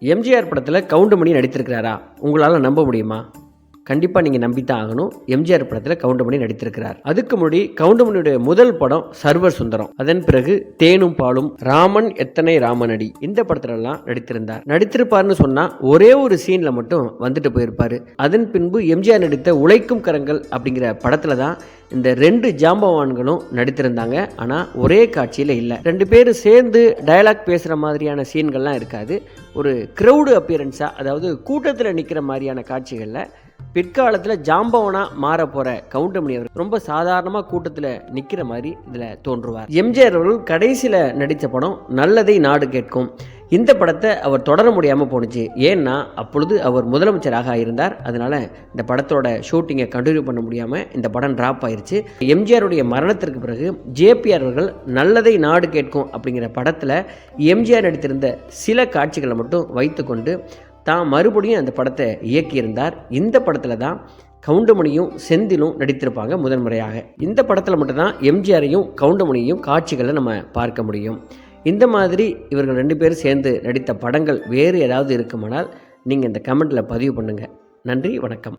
எம்ஜிஆர் படத்தில் கவுண்டமணி நடித்திருக்கிறாரா? உங்களால் நம்ப முடியுமா? கண்டிப்பாக நீங்கள் நம்பி தான் ஆகணும். எம்ஜிஆர் படத்தில் கவுண்டமணி நடித்திருக்கிறார். அதுக்கு முன்னாடி கவுண்டமணியுடைய முதல் படம் சர்வர் சுந்தரம். அதன் பிறகு தேனும் பாலும் ராமன் எத்தனை ராமனடி இந்த படத்துலலாம் நடித்திருந்தார். நடித்திருப்பார்னு சொன்னால் ஒரே ஒரு சீனில் மட்டும் வந்துட்டு போயிருப்பார். அதன் பின்பு எம்ஜிஆர் நடித்த உழைக்கும் கரங்கள் அப்படிங்கிற படத்தில் தான் இந்த ரெண்டு ஜாம்பவான்களும் நடித்திருந்தாங்க. ஆனால் ஒரே காட்சியில் இல்லை. ரெண்டு பேரும் சேர்ந்து டயலாக் பேசுகிற மாதிரியான சீன்கள்லாம் இருக்காது. ஒரு க்ரௌடு அப்பியரன்ஸாக அதாவது கூட்டத்தில் நிற்கிற மாதிரியான காட்சிகளில் பிற்காலத்தில் ஜாம்பவனாக மாற போகிற கவுண்டமணி அவர் ரொம்ப சாதாரணமாக கூட்டத்தில் நிற்கிற மாதிரி இதில் தோன்றுவார். எம்ஜிஆர் அவர்கள் கடைசியில் நடித்த படம் நல்லதை நாடு கேட்கும் இந்த படத்தை அவர் தொடர முடியாமல் போணுச்சு. ஏன்னா அப்பொழுது அவர் முதலமைச்சராக இருந்தார். அதனால் இந்த படத்தோட ஷூட்டிங்கை கண்டினியூ பண்ண முடியாமல் இந்த படம் ட்ராப் ஆயிடுச்சு எம்ஜிஆருடைய மரணத்திற்கு பிறகு ஜேபிஆர் அவர்கள் நல்லதை நாடு கேட்கும் அப்படிங்கிற படத்தில் எம்ஜிஆர் நடித்திருந்த சில காட்சிகளை மட்டும் வைத்துக்கொண்டு தான் மறுபடியும் அந்த படத்தை இயக்கியிருந்தார். இந்த படத்தில் தான் கவுண்டமணியும் செந்திலும் நடித்திருப்பாங்க முதன்முறையாக. இந்த படத்தில் மட்டும்தான் எம்ஜிஆரையும் கவுண்டமணியும் காட்சிகளை நம்ம பார்க்க முடியும். இந்த மாதிரி இவர்கள் ரெண்டு பேரும் சேர்ந்து நடித்த படங்கள் வேறு ஏதாவது இருக்குமானால் நீங்கள் இந்த கமெண்ட்டில் பதிவு பண்ணுங்கள் நன்றி வணக்கம்.